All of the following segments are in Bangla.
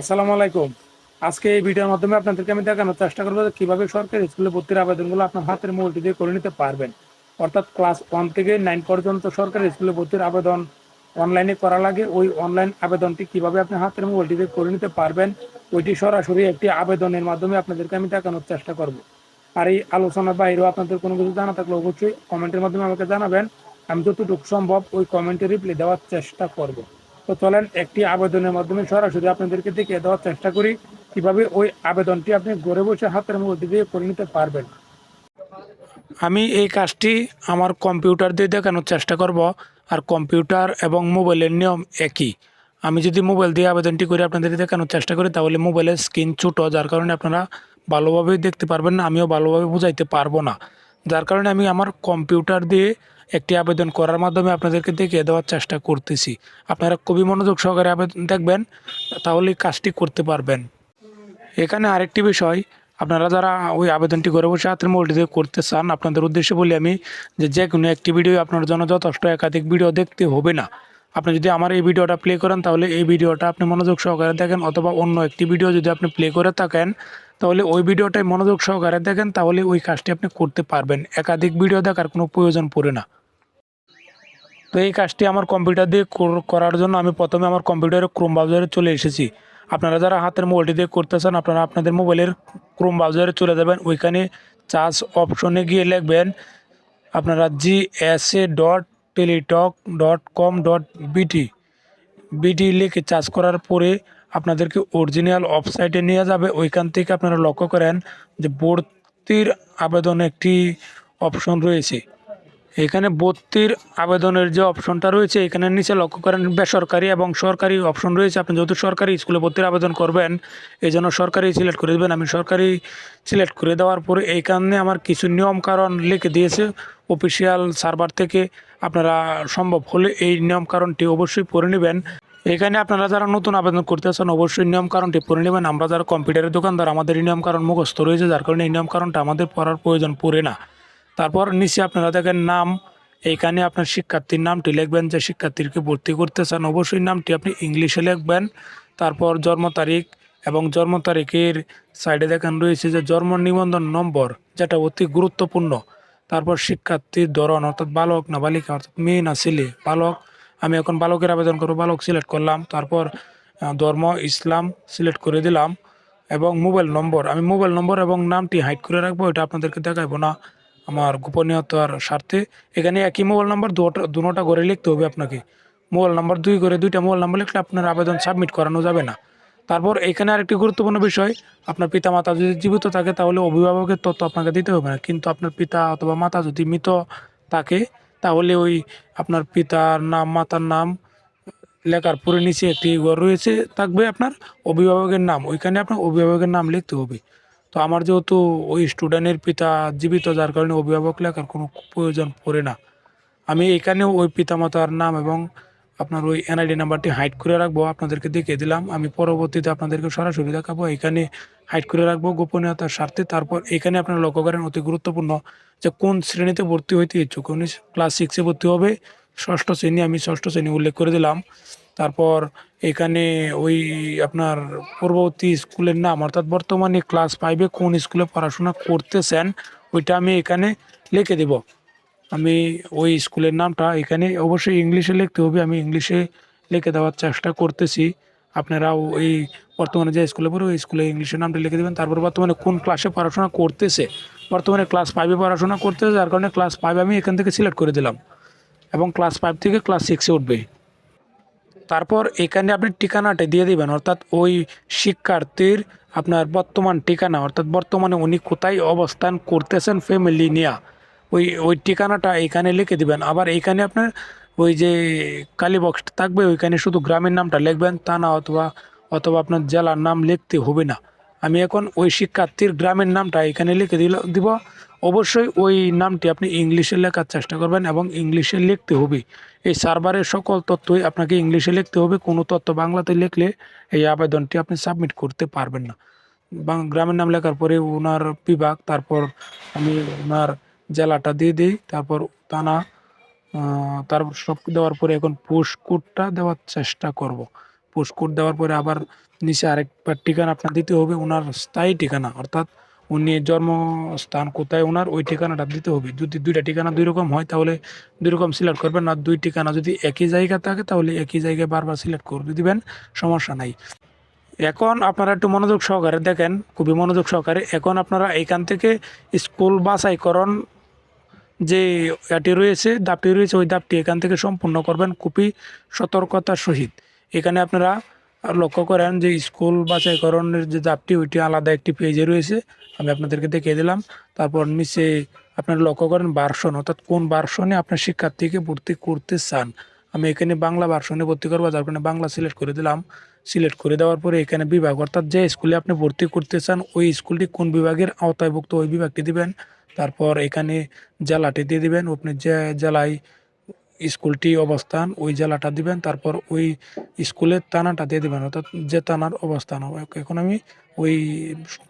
আসসালামু আলাইকুম। আজকে এই ভিডিওর মাধ্যমে আপনাদেরকে আমি দেখানোর চেষ্টা করব কীভাবে সরকারি স্কুলে ভর্তির আবেদনগুলো আপনার হাতের মোবাইলটি দিয়ে করে নিতে পারবেন। অর্থাৎ ক্লাস ওয়ান থেকে নাইন পর্যন্ত সরকারি স্কুলে ভর্তির আবেদন অনলাইনে করা লাগে। ওই অনলাইন আবেদনটি কীভাবে আপনি হাতের মোবাইলটি দিয়ে করে নিতে পারবেন, ওইটি সরাসরি একটি আবেদনের মাধ্যমে আপনাদেরকে আমি দেখানোর চেষ্টা করব। আর এই আলোচনার বাইরেও আপনাদের কোনো কিছু জানা থাকলে অবশ্যই কমেন্টের মাধ্যমে আমাকে জানাবেন। আমি যতটুকু সম্ভব ওই কমেন্টে রিপ্লাই দেওয়ার চেষ্টা করব। তো চলেন একটি আবেদনের মাধ্যমে সরাসরি আপনাদেরকে দেখিয়ে দেওয়ার চেষ্টা করি কীভাবে ওই আবেদনটি আপনি ঘরে বসে হাতের মধ্যে দিয়ে করে নিতে পারবেন। আমি এই কাজটি আমার কম্পিউটার দিয়ে দেখানোর চেষ্টা করব আর কম্পিউটার এবং মোবাইলের নিয়ম একই। আমি যদি মোবাইল দিয়ে আবেদনটি করে আপনাদের দেখানোর চেষ্টা করি তাহলে মোবাইলের স্ক্রিন ছোটো, যার কারণে আপনারা ভালোভাবে দেখতে পারবেন না, আমিও ভালোভাবে বুঝাইতে পারব না। যার কারণে আমি আমার কম্পিউটার দিয়ে একটি আবেদন করার মাধ্যমে আপনাদেরকে দেখিয়ে দেওয়ার চেষ্টা করতেছি। আপনারা কবি মনোযোগ সহকারে আবেদন দেখবেন তাহলে কাজটি করতে পারবেন। এখানে আরেকটি বিষয়, আপনারা যারা ওই আবেদনটি করে বসে হাতের মোবাইলটিতে করতে চান, আপনাদের উদ্দেশ্যে বলি আমি যে যে কোনো একটি ভিডিও আপনার জন্য যথেষ্ট একাধিক ভিডিও দেখতে হবে না। আপনি যদি আমার এই ভিডিওটা প্লে করেন, তাহলে এই ভিডিওটা আপনি মনোযোগ সহকারে দেখেন অথবা অন্য একটি ভিডিও যদি আপনি প্লে করে থাকেন, তাহলে ওই ভিডিওটাই মনোযোগ সহকারে দেখেন, তাহলে ওই কাজটি আপনি করতে পারবেন। একাধিক ভিডিও দেখার কোনো প্রয়োজন পড়ে না। তো এই কাজটি আমার কম্পিউটার দিয়ে কর- করার জন্য আমি প্রথমে আমার কম্পিউটারে ক্রোম ব্রাউজারে চলে এসেছি। আপনারা যারা হাতের মোবাইলটি দিয়ে করতেছেন, আপনারা আপনাদের মোবাইলের ক্রোম ব্রাউজারে চলে যাবেন। ওইখানে চার্জ অপশনে গিয়ে লিখবেন আপনারা G A dot Teletalk dot com dot BD BD লিখে চার্জ করার পরে আপনাদেরকে অরিজিনাল ওয়েবসাইটে নিয়ে যাবে। ওইখান থেকে আপনারা লক্ষ্য করেন যে ভর্তির আবেদন একটি অপশন রয়েছে। এখানে ভর্তির আবেদনের যে অপশনটা রয়েছে, এখানে নিচে লক্ষ্য করেন বেসরকারি এবং সরকারি অপশন রয়েছে। আপনি যেহেতু সরকারি স্কুলে ভর্তির আবেদন করবেন এই জন্য সরকারি সিলেক্ট করে দেবেন। আমি সরকারি সিলেক্ট করে দেওয়ার পরে এইখানে আমার কিছু নিয়ম কারণ লিখে দিয়েছে। অফিসিয়াল সার্ভার থেকে আপনারা সম্ভব হলে এই নিয়ম কারণটি অবশ্যই পড়ে নেবেন। এখানে আপনারা যারা নতুন আবেদন করতেছেন অবশ্যই নিয়ম কারণটি পড়ে নেবেন। আমরা যারা কম্পিউটারের দোকানদার, আমাদের এই নিয়ম কারণ মুখস্থ রয়েছে, যার কারণে এই নিয়ম কারণটা আমাদের পড়ার প্রয়োজন পড়ে না। তারপর নিচে আপনারা দেখেন নাম, এইখানে আপনার শিক্ষার্থীর নামটি লিখবেন, যে শিক্ষার্থীকে ভর্তি করতে চান অবশ্যই নামটি আপনি ইংলিশে লিখবেন। তারপর জন্ম তারিখ এবং জন্ম তারিখের সাইডে দেখেন রয়েছে যে জন্ম নিবন্ধন নম্বর, যেটা অতি গুরুত্বপূর্ণ। তারপর শিক্ষার্থীর ধরন, অর্থাৎ বালক না বালিকা, অর্থাৎ মেয়ে না ছেলে, বালক। আমি এখন বালকের আবেদন করব, বালক সিলেক্ট করলাম। তারপর ধর্ম, ইসলাম সিলেক্ট করে দিলাম এবং মোবাইল নম্বর। আমি মোবাইল নম্বর এবং নামটি হাইড করে রাখব, এটা আপনাদেরকে দেখাবো না। আমার গোপনীয়তার স্বার্থে। এখানে একই মোবাইল নাম্বার, দুটা দুটা করে লিখতে হবে আপনাকে। মোবাইল নাম্বার দুই করে দুইটা মোবাইল নাম্বার লিখলে আপনার আবেদন সাবমিট করানো যাবে না। তারপর এখানে আরেকটি গুরুত্বপূর্ণ বিষয়, আপনার পিতা মাতা যদি জীবিত থাকে তাহলে অভিভাবকের তথ্য আপনাকে দিতে হবে না। কিন্তু আপনার পিতা অথবা মাতা যদি মৃত থাকে, তাহলে ওই আপনার পিতার নাম, মাতার নাম লেখার পরে নিচে একটি ঘর রয়েছে, থাকবে আপনার অভিভাবকের নাম। ওইখানে আপনার অভিভাবকের নাম লিখতে হবে। তো আমার যেহেতু ওই স্টুডেন্টের পিতা জীবিত, যার কারণে অভিভাবক লেখার কোনো প্রয়োজন পড়ে না। আমি এখানে ওই পিতামাতার নাম এবং আপনার ওই এনআইডি নাম্বারটি হাইড করে রাখব, আপনাদেরকে দেখিয়ে দিলাম। আমি পরবর্তীতে আপনাদেরকে সরাসরি দেখাবো, এখানে হাইড করে রাখব গোপনীয়তার স্বার্থে। তারপর এখানে আপনারা লক্ষ্য করেন অতি গুরুত্বপূর্ণ যে কোন শ্রেণীতে ভর্তি হইতে ইচ্ছুক। উনি ক্লাস সিক্সে ভর্তি হবে। ষষ্ঠ শ্রেণি আমি ষষ্ঠ শ্রেণি উল্লেখ করে দিলাম। তারপর এখানে ওই আপনার পূর্ববর্তী স্কুলের নাম, অর্থাৎ বর্তমানে ক্লাস ফাইভে কোন স্কুলে পড়াশোনা করতেছেন, ওইটা আমি এখানে লিখে দেব। আমি ওই স্কুলের নামটা এখানে অবশ্যই ইংলিশে লিখতে হবে, আমি ইংলিশে লিখে দেওয়ার চেষ্টা করতেছি। আপনারাও এই বর্তমানে যে স্কুলে পড়ে, ওই স্কুলে ইংলিশের নামটা লিখে দেবেন। তারপর বর্তমানে কোন ক্লাসে পড়াশোনা করতেছে? বর্তমানে ক্লাস ফাইভে পড়াশোনা করতেছে, যার কারণে ক্লাস ফাইভ আমি এখান থেকে সিলেক্ট করে দিলাম। এবং ক্লাস ফাইভ থেকে ক্লাস সিক্সে উঠবে। তারপর এখানে আপনি ঠিকানাটা দিয়ে দিবেন, অর্থাৎ ওই শিক্ষার্থীর আপনার বর্তমান ঠিকানা, অর্থাৎ বর্তমানে উনি কোথায় অবস্থান করতেছেন ফ্যামিলি নিয়ে। ওই ওই ঠিকানাটা এখানে লিখে দিবেন। আবার এইখানে আপনার ওই যে কালী থাকবে, ওইখানে শুধু গ্রামের নামটা লিখবেন তা না অথবা অথবা আপনার জেলার নাম লিখতে হবে না। আমি এখন ওই শিক্ষার্থীর গ্রামের নামটা এখানে লিখে দিল, দিব। অবশ্যই ওই নামটি আপনি ইংলিশে লেখার চেষ্টা করবেন এবং ইংলিশে লিখতে হবে। এই সার্ভারের সকল তথ্যই আপনাকে ইংলিশে লিখতে হবে। কোনো তথ্য বাংলাতে লিখলে এই আবেদনটি আপনি সাবমিট করতে পারবেন না। গ্রামের নাম লেখার পরে ওনার বিভাগ, তারপর আমি ওনার জেলাটা দিয়ে দিই, তারপর থানা তারপর সব দেওয়ার পরে এখন কোডটা দেওয়ার চেষ্টা করব। কোড দেওয়ার পরে আবার নিচে আরেকবার ঠিকানা আপনার দিতে হবে ওনার স্থায়ী ঠিকানা, অর্থাৎ উনি জন্মস্থান কোথায় ওনার, ওই ঠিকানাটা দিতে হবে। যদি দুইটা ঠিকানা দুই রকম হয়, তাহলে দুই রকম সিলেক্ট করবেন। আর দুই ঠিকানা যদি একই জায়গা থাকে, তাহলে একই জায়গায় বারবার সিলেক্ট করে দিবেন। সমস্যা নাই। এখন আপনারা একটু মনোযোগ সহকারে দেখেন, খুবই মনোযোগ সহকারে। এখন আপনারা এখান থেকে স্কুল বাছাইকরণ যে এটি রয়েছে দাপটি রয়েছে, ওই দাপটি এখান থেকে সম্পূর্ণ করবেন। খুবই সতর্কতার সহিত। এখানে আপনারা লক্ষ্য করেন যে স্কুল বাছাইকরণের যে দাপটি ওইটি আলাদা একটি পেজে রয়েছে। আমি আপনাদেরকে দেখিয়ে দিলাম। তারপর নিচে আপনারা লক্ষ্য করেন বার্সন অর্থাৎ কোন বার্সনে আপনার শিক্ষার্থীকে ভর্তি করতে চান। আমি এখানে বাংলা ভার্সনে ভর্তি করব, যার কারণে বাংলা সিলেক্ট করে দিলাম। সিলেক্ট করে দেওয়ার পরে এখানে বিভাগ, অর্থাৎ যে স্কুলে আপনি ভর্তি করতে চান, ওই স্কুলটি কোন বিভাগের আওতায়ভুক্ত, ওই বিভাগটি দিবেন। তারপর এখানে জেলাটি দিয়ে দিবেন। আপনি যে জেলায় স্কুলটি অবস্থান, ওই জেলাটা দিবেন, তারপর ওই স্কুলের থানাটা দিয়ে দিবেন, অর্থাৎ যে থানার অবস্থান। হবে এখন আমি ওই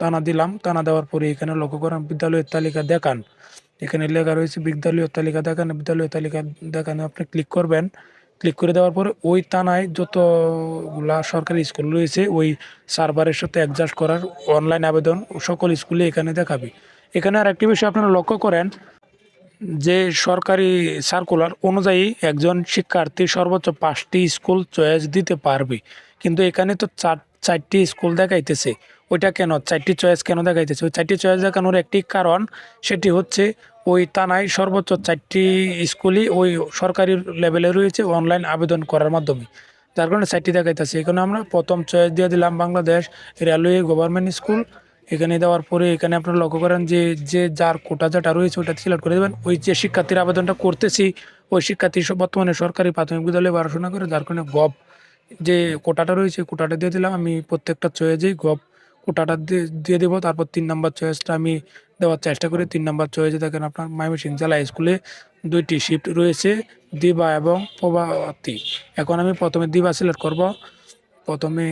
থানা দিলাম থানা দেওয়ার পরে এখানে লক্ষ্য করেন, বিদ্যালয়ের তালিকা দেখান। এখানে লেখা রয়েছে, বিদ্যালয়ের তালিকা দেখান, বিদ্যালয়ের তালিকা দেখান। আপনি ক্লিক করবেন, ক্লিক করে দেওয়ার পরে ওই থানায় যতগুলা সরকারি স্কুল রয়েছে, ওই সার্ভারের সাথে অ্যাডজাস্ট করার অনলাইন আবেদন সকল স্কুলে এখানে দেখাবে। এখানে আর একটি বিষয় আপনারা লক্ষ্য করেন যে সরকারি সার্কুলার অনুযায়ী একজন শিক্ষার্থী সর্বোচ্চ পাঁচটি স্কুল চয়েস দিতে পারবে। কিন্তু এখানে তো চার, চারটি স্কুল দেখাইতেছে। ওইটা কেন? চারটি চয়েস কেন দেখাইতেছে? ওই চারটি চয়েস দেখানোর একটি কারণ সেটি হচ্ছে ওই থানায় সর্বোচ্চ চারটি স্কুলই ওই সরকারি লেভেলে রয়েছে অনলাইন আবেদন করার মাধ্যমে। যার কারণে চারটি দেখাইতেছে। এখানে আমরা প্রথম চয়েস দিয়ে দিলাম বাংলাদেশ রেলওয়ে গভর্নমেন্ট স্কুল এখানে দেওয়ার পরে এখানে আপনারা লক্ষ্য করেন যে যে যার কোটা যেটা রয়েছে ওটা সিলেক্ট করে দেবেন। ওই যে শিক্ষার্থীর আবেদনটা করতেছি, ওই শিক্ষার্থী বর্তমানে সরকারি প্রাথমিক বিদ্যালয়ে পড়াশোনা করে, যার কারণে গভ যে কোটাটা রয়েছে কোটাটা দিয়ে দিলাম। আমি প্রত্যেকটা চয়েসেই গভ কোটাটা দিয়ে দেবো। তারপর তিন নাম্বার চয়েসটা আমি দেওয়ার চেষ্টা করি। তিন নাম্বার চয়েসে দেখেন আপনার ময়মনসিংহ জেলা স্কুলে দুইটি শিফট রয়েছে, দিবা এবং প্রভাতী। এখন আমি প্রথমে দিবা সিলেক্ট করব। প্রথমে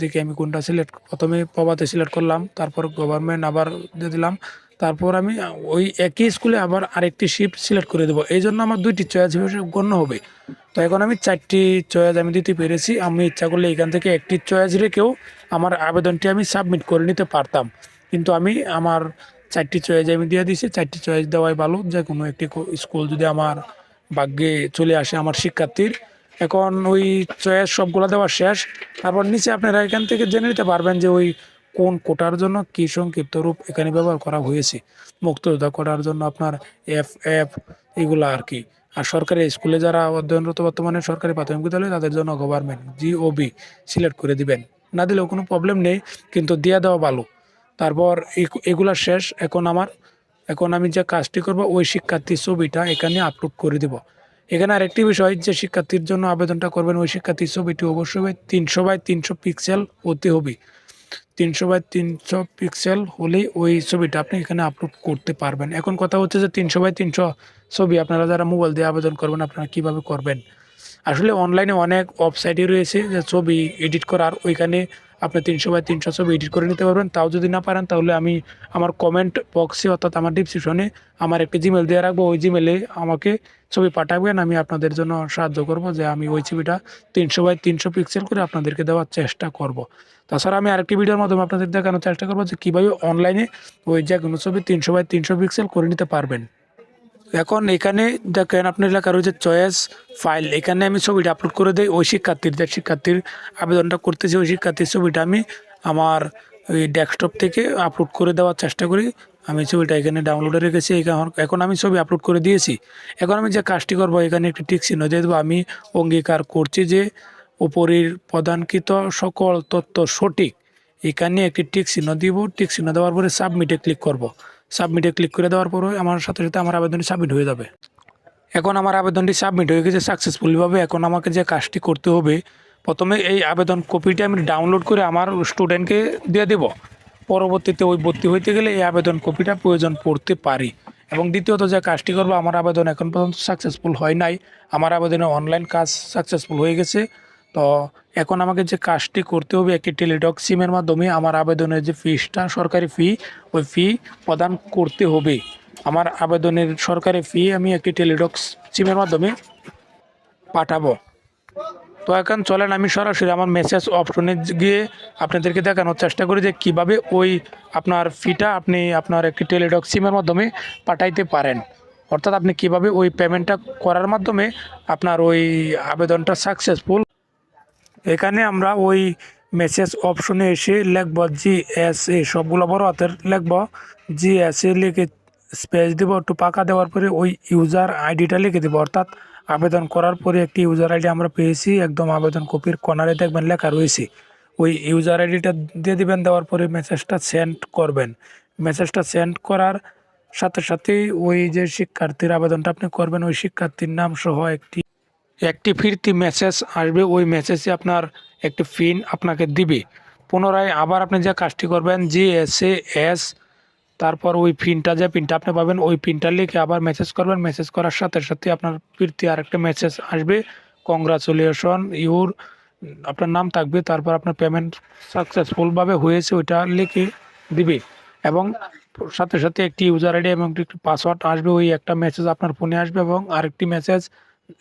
দেখি আমি কোনটা সিলেক্ট প্রথমে প্রভাতে সিলেক্ট করলাম, তারপর গভর্নমেন্ট আবার দিয়ে দিলাম, তারপর আমি ওই একই স্কুলে আবার আরেকটি শিফট সিলেক্ট করে দেবো। এই জন্য আমার দুইটি চয়েস গণ্য হবে। তো এখন আমি চারটি চয়েস আমি দিতে পেরেছি। আমি ইচ্ছা করলে এখান থেকে একটি চয়েস রেখেও আমার আবেদনটি আমি সাবমিট করে নিতে পারতাম। কিন্তু আমি আমার চারটি চয়েস আমি দিয়ে দিয়েছি। চারটি চয়েস দেওয়াই ভালো। যে কোনো একটি স্কুল যদি আমার ভাগ্যে চলে আসে আমার শিক্ষার্থীর এখন ওই চয়েস সবগুলো দেওয়া শেষ। তারপর নিচে আপনারা এখান থেকে জেনে নিতে পারবেন যে ওই কোন কোটার জন্য কী সংক্ষিপ্ত রূপ এখানে ব্যবহার করা হয়েছে। মুক্তযোদ্ধা কোটার জন্য আপনার এফ এফ এগুলো আর কি। আর সরকারি স্কুলে যারা অধ্যয়নরত বর্তমানে সরকারি প্রাথমিক বিদ্যালয়, তাদের জন্য গভর্নমেন্ট জিওবি সিলেক্ট করে দিবেন। না দিলেও কোনো প্রবলেম নেই, কিন্তু দিয়ে দেওয়া ভালো। তারপর এগুলা শেষ। এখন আমার, এখন আমি যে কাজটি করব, ওই শিক্ষার্থীর ছবিটা এখানে আপলোড করে দেব। এখানে আরেকটি বিষয় যে শিক্ষার্থীর জন্য আবেদনটা করবেন ওই শিক্ষার্থীর ছবিটি অবশ্যই তিনশো বাই তিনশো পিক্সেল হতে হবে। তিনশো বাই তিনশো পিক্সেল হলেই ওই ছবিটা আপনি এখানে আপলোড করতে পারবেন। এখন কথা হচ্ছে যে তিনশো বাই তিনশো ছবি আপনারা যারা মোবাইল দিয়ে আবেদন করবেন, আপনারা কীভাবে করবেন? আসলে অনলাইনে অনেক ওয়েবসাইটই রয়েছে যে ছবি এডিট করার, ওইখানে আপনি তিনশো বাই তিনশো ছবি এডিট করে নিতে পারবেন। তাও যদি না পারেন, তাহলে আমি আমার কমেন্ট বক্সে অর্থাৎ আমার ডিসক্রিপশনে আমার একটি জিমেল দিয়ে রাখব। ওই জিমেলে আমাকে ছবি পাঠাবেন। আমি আপনাদের জন্য সাহায্য করব যে আমি ওই ছবিটা তিনশো বাই তিনশো পিক্সেল করে আপনাদেরকে দেওয়ার চেষ্টা করব। তাছাড়া আমি আরেকটি ভিডিওর মাধ্যমে আপনাদের দেখানোর চেষ্টা করব যে কীভাবে অনলাইনে ওই যে কোনো ছবি তিনশো বাই তিনশো পিক্সেল করে নিতে পারবেন। এখন এখানে দেখেন আপনার লেখা রয়েছে চয়েস ফাইল, এখানে আমি ছবিটা আপলোড করে দিই, ওই শিক্ষার্থীর, যে শিক্ষার্থীর আবেদনটা করতেছি, ওই শিক্ষার্থীর ছবিটা আমি আমার ওই ডেস্কটপ থেকে আপলোড করে দেওয়ার চেষ্টা করি। আমি ছবিটা এখানে ডাউনলোডে রেখেছি এখন এখন আমি ছবি আপলোড করে দিয়েছি। এখন আমি যে কাজটি করব, এখানে একটি টিক চিহ্ন দিয়ে দেবো। আমি অঙ্গীকার করছি যে উপরের প্রদানকৃত সকল তথ্য সঠিক, এখানে একটি টিক চিহ্ন দিব। টিক চিহ্ন দেওয়ার পরে সাবমিটে ক্লিক করব। সাবমিটে ক্লিক করে দেওয়ার পরে আমার সাথে সাথে আমার আবেদনটি সাবমিট হয়ে যাবে। এখন আমার আবেদনটি সাবমিট হয়ে গেছে সাকসেসফুলিভাবে এখন আমাকে যে কাজটি করতে হবে, প্রথমে এই আবেদন কপিটি আমি ডাউনলোড করে আমার স্টুডেন্টকে দিয়ে দেব। পরবর্তীতে ওই ভর্তি হইতে গেলে এই আবেদন কপিটা প্রয়োজন পড়তে পারি। এবং দ্বিতীয়ত যে কাজটি করব, আমার আবেদন এখন পর্যন্ত সাকসেসফুল হয় নাই। আমার আবেদনে অনলাইন কাজ সাকসেসফুল হয়ে গেছে। তো এখন আমাকে যে কাজটি করতে হবে একটি টেলিটক সিমের মাধ্যমে আমার আবেদনের যে ফিসটা, সরকারি ফি, ওই ফি প্রদান করতে হবে। আমার আবেদনের সরকারি ফি আমি একটি টেলিটক সিমের মাধ্যমে পাঠাবো। তো এখন চলেন আমি সরাসরি আমার মেসেজ অপশনে গিয়ে আপনাদেরকে দেখানোর চেষ্টা করি যে কীভাবে ওই আপনার ফিটা আপনি আপনার একটি টেলিডক সিমের মাধ্যমে পাঠাইতে পারেন। অর্থাৎ আপনি কীভাবে ওই পেমেন্টটা করার মাধ্যমে আপনার ওই আবেদনটা সাকসেসফুল এখানে আমরা ওই মেসেজ অপশনে এসে লিখব জি এস এ সবগুলো বড় হাতের লিখব। জি এস এ লিখে স্পেস দিব, একটু পাকা দেওয়ার পরে ওই ইউজার আইডিটা লিখে দেবো। অর্থাৎ আবেদন করার পরে একটি ইউজার আইডি আমরা পেয়েছি, একদম আবেদন কপির কর্নারে দেখবেন লেখা রয়েছে। ওই ইউজার আইডিটা দিয়ে দিবেন, দেওয়ার পরে মেসেজটা সেন্ড করবেন। মেসেজটা সেন্ড করার সাথে সাথেই ওই যে শিক্ষার্থীর আবেদনটা আপনি করবেন, ওই শিক্ষার্থীর নাম সহ একটি একটি ফিরতি মেসেজ আসবে, ওই মেসেজে আপনার একটি পিন আপনাকে দিবে। পুনরায় আবার আপনি যে কাজটি করবেন জি এস এ এস তারপর ওই পিনটা যে পিনটা আপনি পাবেন, ওই পিনটা লিখে আবার মেসেজ করবেন। মেসেজ করার সাথে সাথে আপনার ফিরতি আরেকটা মেসেজ আসবে। কংগ্রাচুলেশন ইউর আপনার নাম থাকবে, তারপর আপনার পেমেন্ট সাকসেসফুলভাবে হয়েছে, ওইটা লিখে দিবে। এবং সাথে সাথে একটি ইউজার আইডি এবং একটি পাসওয়ার্ড আসবে, ওই একটা মেসেজ আপনার ফোনে আসবে এবং আরেকটি মেসেজ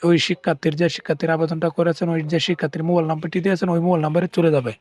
ওই শিক্ষার্থীর যে শিক্ষার্থীর আবেদনটা করেছেন, ওই যে শিক্ষার্থীর মোবাইল নাম্বারটি দিয়েছেন, ওই মোবাইল নাম্বারে চলে যাবে।